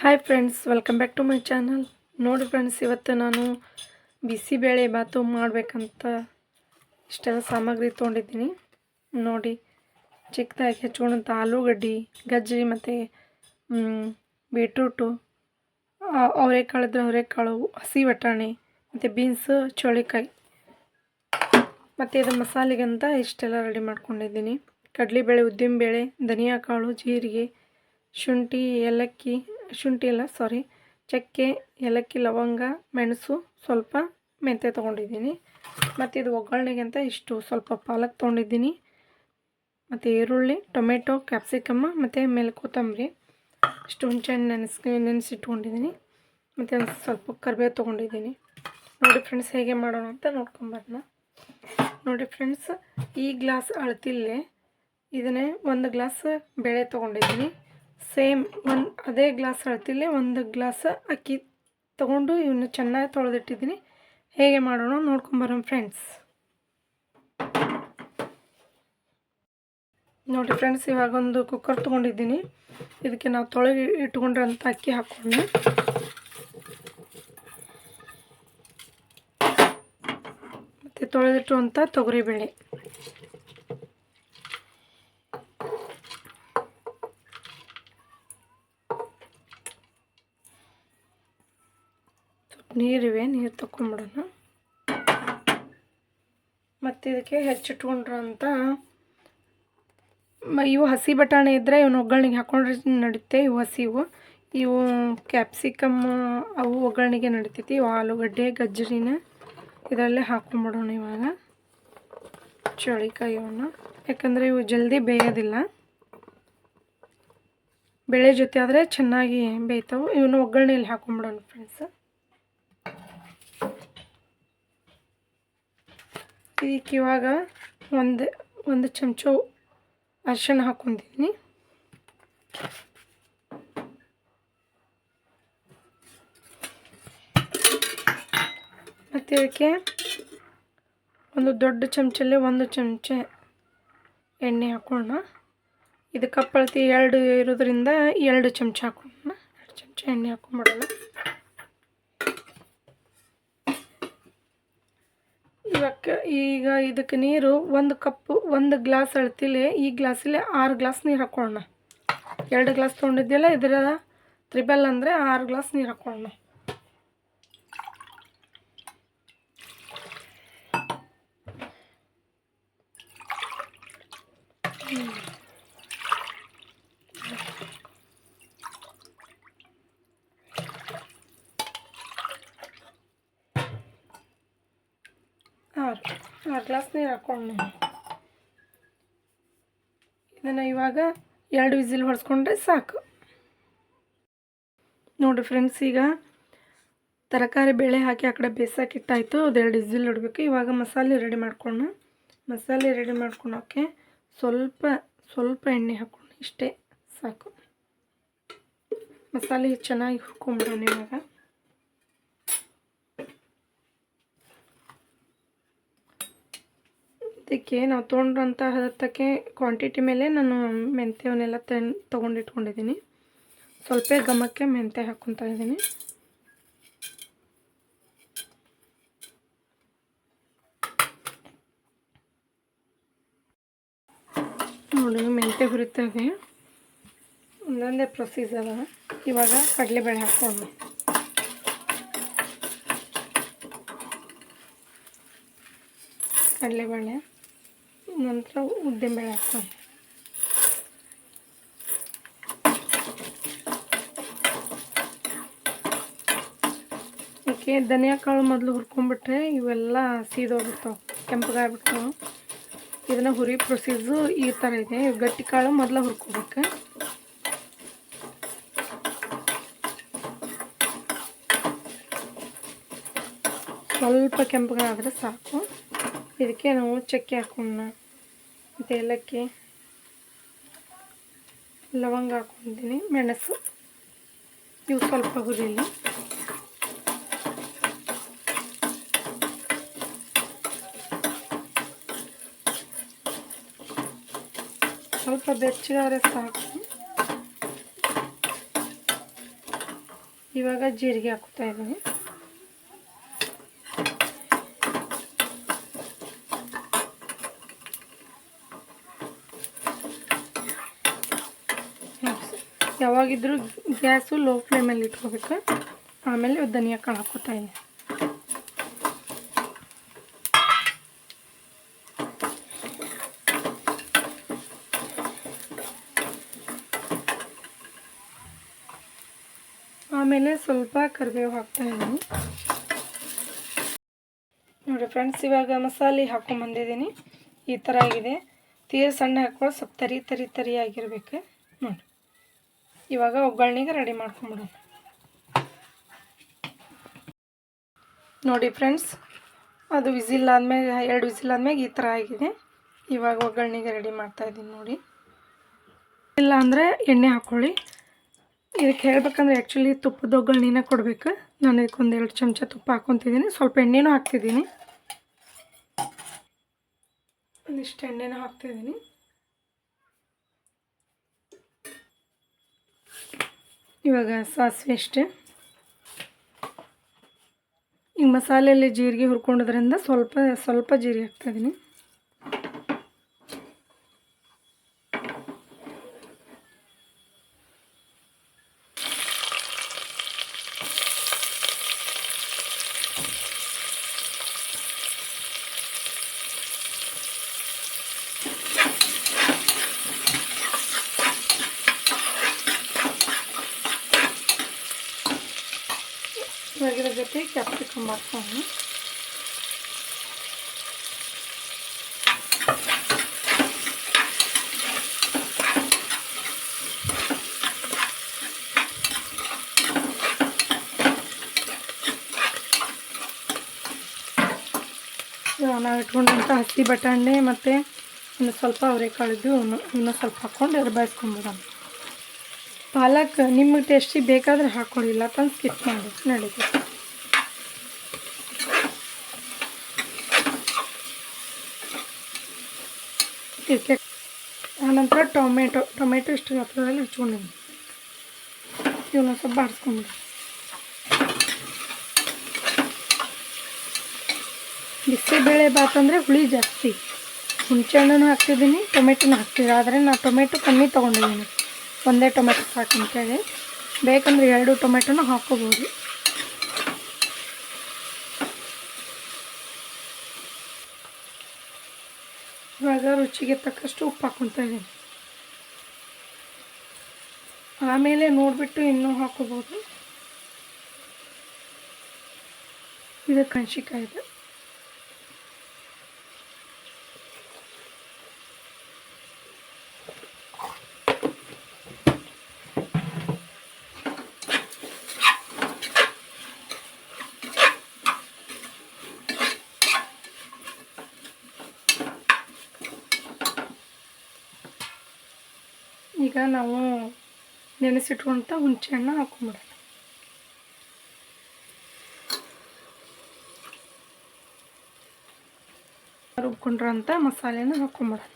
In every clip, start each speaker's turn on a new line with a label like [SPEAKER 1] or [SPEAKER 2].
[SPEAKER 1] Hi friends welcome back to my channel ನೋಡಿ friends ಇವತ್ತು ನಾನು ಬಿಸಿಬೇಳೆ ಬಾತು ಮಾಡಬೇಕಂತ ಇಷ್ಟೆಲ್ಲ ಸಾಮಗ್ರಿ ತೊಗೊಂಡಿದ್ದೀನಿ. ನೋಡಿ, ಚಿಕ್ಕದಾಗಿ ಹೆಚ್ಕೊಂಡಂಥ ಆಲೂಗಡ್ಡೆ, ಗಜ್ಜರಿ ಮತ್ತು ಬೀಟ್ರೂಟು ಅವರೆಕಾಳು ಇದ್ರೆ ಅವರೆಕಾಳು, ಹಸಿ ಬಟಾಣಿ, ಮತ್ತು ಬೀನ್ಸು ಚೋಳಿಕಾಯಿ, ಮತ್ತು ಇದು ಮಸಾಲೆಗಂತ ಇಷ್ಟೆಲ್ಲ ರೆಡಿ ಮಾಡ್ಕೊಂಡಿದ್ದೀನಿ. ಕಡಲೆಬೇಳೆ, ಉದ್ದಿನಬೇಳೆ ಧನಿಯಾ ಕಾಳು ಜೀರಿಗೆ, ಶುಂಠಿ, ಏಲಕ್ಕಿ ಶುಂಠಿ ಅಲ್ಲ ಸಾರಿ ಚಕ್ಕೆ, ಏಲಕ್ಕಿ, ಲವಂಗ, ಮೆಣಸು ಸ್ವಲ್ಪ ಮೆಂತ್ಯ ತೊಗೊಂಡಿದ್ದೀನಿ. ಮತ್ತು ಇದು ಒಗ್ಗರಣೆಗೆ ಅಂತ ಇಷ್ಟು ಸ್ವಲ್ಪ ಪಾಲಕ್ ತೊಗೊಂಡಿದ್ದೀನಿ. ಮತ್ತು ಈರುಳ್ಳಿ, ಟೊಮೆಟೊ, ಕ್ಯಾಪ್ಸಿಕಮ್ಮ, ಮತ್ತು ಮೇಲೆ ಕೊತ್ತಂಬರಿ. ಇಷ್ಟು ಹುಣಸೆಹಣ್ಣು ನೆನೆಸ್ ನೆನೆಸಿಟ್ಕೊಂಡಿದ್ದೀನಿ. ಮತ್ತು ಒಂದು ಸ್ವಲ್ಪ ಕರಿಬೇವು ತೊಗೊಂಡಿದ್ದೀನಿ. ನೋಡಿ ಫ್ರೆಂಡ್ಸ್ ಹೇಗೆ ಮಾಡೋಣ ಅಂತ ನೋಡ್ಕೊಂಬರೋಣ ನೋಡಿ ಫ್ರೆಂಡ್ಸ್ ಈ ಗ್ಲಾಸ್ ಅಳತಿಲ್ಲೇ ಇದನ್ನೇ ಒಂದು ಗ್ಲಾಸ್ ಬೇಳೆ ತೊಗೊಂಡಿದ್ದೀನಿ. ಸೇಮ್ ಒಂದು ಅದೇ ಗ್ಲಾಸ್ ಅಳತಿಲ್ಲೇ ಒಂದು ಗ್ಲಾಸ್ ಅಕ್ಕಿ ತೊಗೊಂಡು ಇವನ್ನ ಚೆನ್ನಾಗಿ ತೊಳೆದಿಟ್ಟಿದ್ದೀನಿ. ಹೇಗೆ ಮಾಡೋಣ ನೋಡ್ಕೊಂಬರೋಣ ಫ್ರೆಂಡ್ಸ್. ನೋಡಿ ಫ್ರೆಂಡ್ಸ್, ಇವಾಗ ಒಂದು ಕುಕ್ಕರ್ ತೊಗೊಂಡಿದ್ದೀನಿ. ಇದಕ್ಕೆ ನಾವು ತೊಳೆಗೆ ಇಟ್ಕೊಂಡ್ರಂಥ ಅಕ್ಕಿ ಹಾಕ್ಕೊಂಡು ಮತ್ತು ತೊಳೆದಿಟ್ಟುವಂಥ ತೊಗರಿಬೇಳೆ ಸ್ವಲ್ಪ ನೀರಿವೆ, ನೀರು ತಗೊಂಬಿಡೋಣ ಮತ್ತು ಇದಕ್ಕೆ ಹೆಚ್ಚಿಟ್ಕೊಂಡ್ರ ಅಂತ. ಇವು ಹಸಿ ಬಟಾಣಿ ಇದ್ದರೆ ಇವನ್ನ ಒಗ್ಗರಣೆಗೆ ಹಾಕೊಂಡ್ರೆ ನಡುತ್ತೆ ಇವು ಹಸಿವು ಇವು. ಕ್ಯಾಪ್ಸಿಕಮ್, ಅವು ಒಗ್ಗರಣೆಗೆ ನಡಿತೈತಿ. ಇವು ಆಲೂಗಡ್ಡೆ, ಗಜ್ಜರಿನ ಇದರಲ್ಲೇ ಹಾಕೊಂಡ್ಬಿಡೋಣ ಇವಾಗ. ಚೌಳಿಕಾಯಿ ಇವನ್ನ ಯಾಕಂದರೆ ಇವು ಜಲ್ದಿ ಬೇಯೋದಿಲ್ಲ. ಬೆಳೆ ಜೊತೆ ಆದರೆ ಚೆನ್ನಾಗಿ ಬೇಯ್ತಾವೆ. ಇವನ್ನ ಒಗ್ಗರಣೆಯಲ್ಲಿ ಹಾಕೊಂಡ್ಬಿಡೋಣ ಫ್ರೆಂಡ್ಸ್ ಇದಕ್ಕೆ ಇವಾಗ ಒಂದು ಒಂದು ಚಮಚ ಅರಿಶಿಣ ಹಾಕ್ಕೊಂಡಿದ್ದೀನಿ. ಮತ್ತು ಇದಕ್ಕೆ ಒಂದು ದೊಡ್ಡ ಚಮಚಲ್ಲಿ ಒಂದು ಚಮಚ ಎಣ್ಣೆ ಹಾಕೋಣ. ಇದು ಕಪ್ಪಳತಿ ಎರಡು ಇರೋದ್ರಿಂದ ಎರಡು ಚಮಚ ಹಾಕೋಣ. ಎರಡು ಚಮಚ ಎಣ್ಣೆ ಹಾಕೊಂಡ್ಬಿಡೋಣ ಈಗ ಇದಕ್ಕೆ ನೀರು ಒಂದು ಕಪ್ಪು, ಒಂದು ಗ್ಲಾಸ್ ಅಳ್ತಿಲಿ, ಈ ಗ್ಲಾಸಲ್ಲಿ ಆರು ಗ್ಲಾಸ್ ನೀರು ಹಾಕೊಳ್ಳೋಣ ಎರಡು ಗ್ಲಾಸ್ ತೊಗೊಂಡಿದ್ದೆಲ್ಲ ಇದರ ತ್ರಿಬಲ್ ಅಂದರೆ ಆರು ಗ್ಲಾಸ್ ನೀರು ಹಾಕೊಳ್ಳೋಣ ಆರು ಆರು ಗ್ಲಾಸ್ ನೀರು ಹಾಕೊಂಡು ಇದನ್ನು ಇವಾಗ ಎರಡು ವಿಸಿಲ್ ಹೊಡೆಸ್ಕೊಂಡ್ರೆ ಸಾಕು. ನೋಡಿ ಫ್ರೆಂಡ್ಸ್ ಈಗ ತರಕಾರಿ ಬೇಳೆ ಹಾಕಿ ಆ ಕಡೆ ಬೇಯಿಸೋಕ್ಕಿಟ್ಟಾಯಿತು ಅದೆರಡು ವಿಸಿಲ್ ಇಡಬೇಕು ಇವಾಗ ಮಸಾಲೆ ರೆಡಿ ಮಾಡ್ಕೊಂಡು ಮಸಾಲೆ ರೆಡಿ ಮಾಡ್ಕೊಳೋಕ್ಕೆ ಸ್ವಲ್ಪ ಸ್ವಲ್ಪ ಎಣ್ಣೆ ಹಾಕೊಂಡು ಇಷ್ಟೇ ಸಾಕು. ಮಸಾಲೆ ಚೆನ್ನಾಗಿ ಹುರ್ಕೊಂಬಿಡೋಣ ಇವಾಗ. ಇದಕ್ಕೆ ನಾವು ತೊಗೊಂಡ್ರಂಥ ಹದತ್ತಕ್ಕೆ ಕ್ವಾಂಟಿಟಿ ಮೇಲೆ ನಾನು ಮೆಂತ್ಯವನ್ನೆಲ್ಲ ತೆನ್, ತೊಗೊಂಡಿಟ್ಕೊಂಡಿದ್ದೀನಿ. ಸ್ವಲ್ಪ ಗಮಕ್ಕೆ ಮೆಂತ್ಯ ಹಾಕ್ಕೊತಾ ಇದ್ದೀನಿ. ನೋಡಿ, ಮೆಂತ್ಯ ಹುರಿತದೆ ಒಂದೊಂದೇ ಪ್ರೊಸೀಜರ್ ಇವಾಗ ಕಡಲೆಬೇಳೆ ಹಾಕ್ಕೊಂಡು ಕಡಲೆಬೇಳೆ. ನಂತರ ಉದ್ದಿನಬೇಳೆ ಹಾಕ್ಕೊಂಡು ಓಕೆ ಧನಿಯಾ ಕಾಳು ಮೊದಲು ಹುರ್ಕೊಂಡ್ಬಿಟ್ರೆ ಇವೆಲ್ಲ ಸೀದೋಗ್ಬಿಡ್ತಾವೆ, ಕೆಂಪಗಾಗ್ಬಿಡ್ತಾವೆ. ಇದನ್ನು ಹುರಿ ಪ್ರೊಸೀಸು ಈ ಥರ ಇದೆ. ಗಟ್ಟಿ ಕಾಳು ಮೊದಲು ಹುರ್ಕೋಬೇಕು. ಸ್ವಲ್ಪ ಕೆಂಪಗಾದ್ರೆ ಸಾಕು. ಇದಕ್ಕೆ ನಾವು ಚಕ್ಕೆ ಹಾಕೋಣ. ಏಲಕ್ಕಿ ಲವಂಗ ಹಾಕೊಂಡಿದ್ದೀನಿ ಮೆಣಸು ಇವು ಸ್ವಲ್ಪ ಹುರಿಲಿ ಸ್ವಲ್ಪ ಬೆಚ್ಚಗಾದ್ರೆ ಸಾಕು ಇವಾಗ ಜೀರಿಗೆ ಹಾಕ್ತಾ ಇದ್ದೀನಿ ಯಾವಾಗಿದ್ರೂ ಗ್ಯಾಸು ಲೋ ಫ್ಲೇಮಲ್ಲಿ ಇಟ್ಕೋಬೇಕು. ಆಮೇಲೆ ಧನಿಯಾ ಕಣ ಹಾಕೋತಾ ಇದ್ದೀನಿ. ಆಮೇಲೆ ಸ್ವಲ್ಪ ಕರಿಬೇವು ಹಾಕ್ತಾ ಇದ್ದೀನಿ. ನೋಡಿ ಫ್ರೆಂಡ್ಸ್, ಇವಾಗ ಮಸಾಲೆ ಹಾಕೊಂಬಂದಿದ್ದೀನಿ ಈ ಥರ ಆಗಿದೆ. ತೀರ ಸಣ್ಣ ಹಾಕೊಳ್ಳೋ ಸ್ವಲ್ಪ ತರಿ ತರಿ ತರಿ ಆಗಿರ್ಬೇಕು. ನೋಡಿ. ಇವಾಗ ಒಗ್ಗರಣೆಗೆ ರೆಡಿ ಮಾಡ್ಕೊಂಬಿಡೋಣ. ನೋಡಿ ಫ್ರೆಂಡ್ಸ್, ಅದು ವಿಸಿಲ್ ಆದಮೇಲೆ, ಎರಡು ವಿಸಿಲ್ ಆದ್ಮೇಲೆ ಈ ಥರ ಆಗಿದೆ. ಇವಾಗ ಒಗ್ಗರಣೆಗೆ ರೆಡಿ ಮಾಡ್ತಾಯಿದ್ದೀನಿ ನೋಡಿ. ಇಲ್ಲ ಅಂದರೆ ಎಣ್ಣೆ ಹಾಕ್ಕೊಳ್ಳಿ ಇದಕ್ಕೆ ಹೇಳ್ಬೇಕಂದ್ರೆ ಆ್ಯಕ್ಚುಲಿ ತುಪ್ಪದ ಒಗ್ಗರಣೆನ ಕೊಡಬೇಕು. ನಾನು ಇದಕ್ಕೊಂದು ಎರಡು ಚಮಚ ತುಪ್ಪ ಹಾಕ್ಕೊತಿದ್ದೀನಿ ಸ್ವಲ್ಪ ಎಣ್ಣೆನೂ ಹಾಕ್ತಿದ್ದೀನಿ. ಒಂದಿಷ್ಟು ಎಣ್ಣೆನೂ ಹಾಕ್ತಿದ್ದೀನಿ. ಇವಾಗ ಸಾಸಿವೆ ಅಷ್ಟೇ. ಈಗ ಮಸಾಲೆಯಲ್ಲಿ ಜೀರಿಗೆ ಹುರ್ಕೊಂಡೋದ್ರಿಂದ ಸ್ವಲ್ಪ ಸ್ವಲ್ಪ ಜೀರಿಗೆ ಹಾಕ್ತಾಯಿದ್ದೀನಿ ಇವಾಗ ಇದ್ರ ಜೊತೆ ಕ್ಯಾಪ್ಸಿಕಮ್ ಹಾಕ್ಕೊಂಡು ನಾವು ಇಟ್ಕೊಂಡಂಥ ಹಸಿ ಬಟಾಣಿ ಮತ್ತು ಇನ್ನು ಸ್ವಲ್ಪ ಅವರೆಕಾಳಿದ್ದು ಇನ್ನೂ ಸ್ವಲ್ಪ ಹಾಕ್ಕೊಂಡು ಎರ್ಬಾಯಿಸ್ಕೊಂಬಿಡೋಣ ಪಾಲಕ್ ನಿಮ್ಮ ಟೇಸ್ಟಿಗೆ ಬೇಕಾದ್ರೆ ಹಾಕ್ಕೊಳ್ಳಿಲ್ಲ ತಂದು ಸ್ಕಿಪ್ ಮಾಡಿ. ನಡೀತು ಇದಕ್ಕೆ ಆನಂತರ ಟೊಮೆಟೊ ಟೊಮೆಟೊ ಇಷ್ಟು ಹತ್ರದಲ್ಲಿ ಹಚ್ಕೊಂಡು ಇವನ್ನ ಸ್ವಲ್ಪ ಬಾಡಿಸ್ಕೊಂಬಿಡಿ ಬಿಸಿಬೇಳೆ ಬಾತ್ ಅಂದರೆ ಹುಳಿ ಜಾಸ್ತಿ. ಹುಣಸೆ ಹಣ್ಣನ್ನು ಹಾಕ್ತಿದ್ದೀನಿ, ಟೊಮೆಟೊನ ಹಾಕ್ತಿದ್ದೀನಿ ಆದರೆ ನಾನು ಟೊಮೆಟೊ ಕಮ್ಮಿ ತೊಗೊಂಡಿದ್ದೀನಿ. ಒಂದೇ ಟೊಮೆಟೊ ಸಾಕು ಅಂತೇಳಿ ಬೇಕಂದ್ರೆ ಎರಡು ಟೊಮೆಟೊನ ಹಾಕೋಬೋದು. ಇವಾಗ ರುಚಿಗೆ ತಕ್ಕಷ್ಟು ಉಪ್ಪು ಹಾಕ್ಕೊತಾ ಇದ್ದೀನಿ. ಆಮೇಲೆ ನೋಡಿಬಿಟ್ಟು ಇನ್ನೂ ಹಾಕೋಬೋದು. ಇದು ಕಣ್ಸಿಕಾಯಿ ಈಗ ನಾವು ನೆನೆಸಿಟ್ಕೊಂತ ಹುಣಸೆ ಹಣ್ಣು ಹಾಕೊಂಬಿಡೋಣ ರುಬ್ಕೊಂಡ್ರಂಥ ಮಸಾಲೆನ ಹಾಕೊಂಬಿಡೋಣ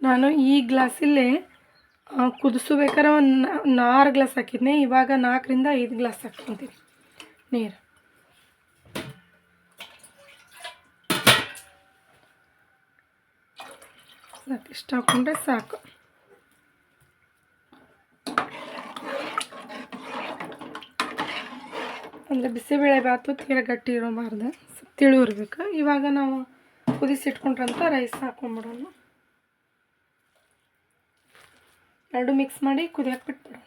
[SPEAKER 1] ನಾನು ಈ ಗ್ಲಾಸಲ್ಲೇ ಕುದಿಸ್ಬೇಕಾರೆ ಒಂದು ಆರು ಗ್ಲಾಸ್ ಹಾಕಿದ್ನಿ. ಇವಾಗ ನಾಲ್ಕರಿಂದ ಐದು ಗ್ಲಾಸ್ ಹಾಕ್ಕೊತೀನಿ. ನೀರು. ಸಾಕು ಇಷ್ಟು ಹಾಕ್ಕೊಂಡ್ರೆ ಸಾಕು. ಅಂದರೆ ಬಿಸಿಬೇಳೆ ಬಾತು ತೀರ ಗಟ್ಟಿ ಇರಬಾರ್ದು ತಿಳಿ ಇರಬೇಕು. ಇವಾಗ ನಾವು ಕುದಿಸಿಟ್ಕೊಂಡ್ರಂತ ರೈಸ್ ಹಾಕೊಂಡ್ಬಿಡೋಣ ಎರಡು ಮಿಕ್ಸ್ ಮಾಡಿ ಕುದಿಯಕ್ಕೆ ಬಿಟ್ಬಿಡೋಣ.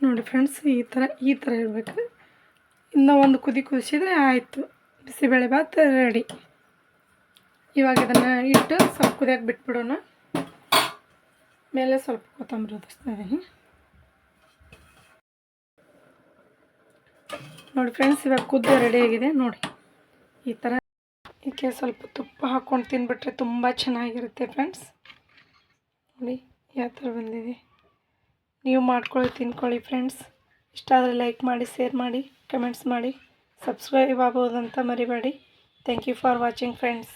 [SPEAKER 1] ನೋಡಿ ಫ್ರೆಂಡ್ಸ್ ಈ ಥರ ಈ ಥರ ಇರಬೇಕು. ಇನ್ನೂ ಒಂದು ಕುದಿ ಕುದಿಸಿದ್ರೆ ಆಯಿತು. ಬಿಸಿಬೇಳೆ ಭಾತ್ ರೆಡಿ ಇವಾಗ ಇದನ್ನು ಇಟ್ಟು ಸ್ವಲ್ಪ ಕುದಿಯಕ್ಕೆ ಬಿಟ್ಬಿಡೋಣ. ಮೇಲೆ ಸ್ವಲ್ಪ ಕೊತ್ತಂಬರಿ ಉದಿಸ್ತಾ ನೋಡಿ ಫ್ರೆಂಡ್ಸ್, ಇವಾಗ ಕುದ್ದು ರೆಡಿ ಆಗಿದೆ. ನೋಡಿ, ಈ ಥರ ಇದಕ್ಕೆ ಸ್ವಲ್ಪ ತುಪ್ಪ ಹಾಕ್ಕೊಂಡು ತಿನ್ಬಿಟ್ರೆ ತುಂಬ ಚೆನ್ನಾಗಿರುತ್ತೆ ಫ್ರೆಂಡ್ಸ್. ನೋಡಿ, ಯಾವ ಥರ ಬಂದಿದೆ. ನೀವು ಮಾಡ್ಕೊಳ್ಳಿ, ತಿನ್ಕೊಳ್ಳಿ ಫ್ರೆಂಡ್ಸ್. ಇಷ್ಟ ಆದರೆ ಲೈಕ್ ಮಾಡಿ ಶೇರ್ ಮಾಡಿ ಕಮೆಂಟ್ಸ್ ಮಾಡಿ. ಸಬ್ಸ್ಕ್ರೈಬ್ ಅಂತ ಮರಿಬೇಡಿ. Thank you for watching friends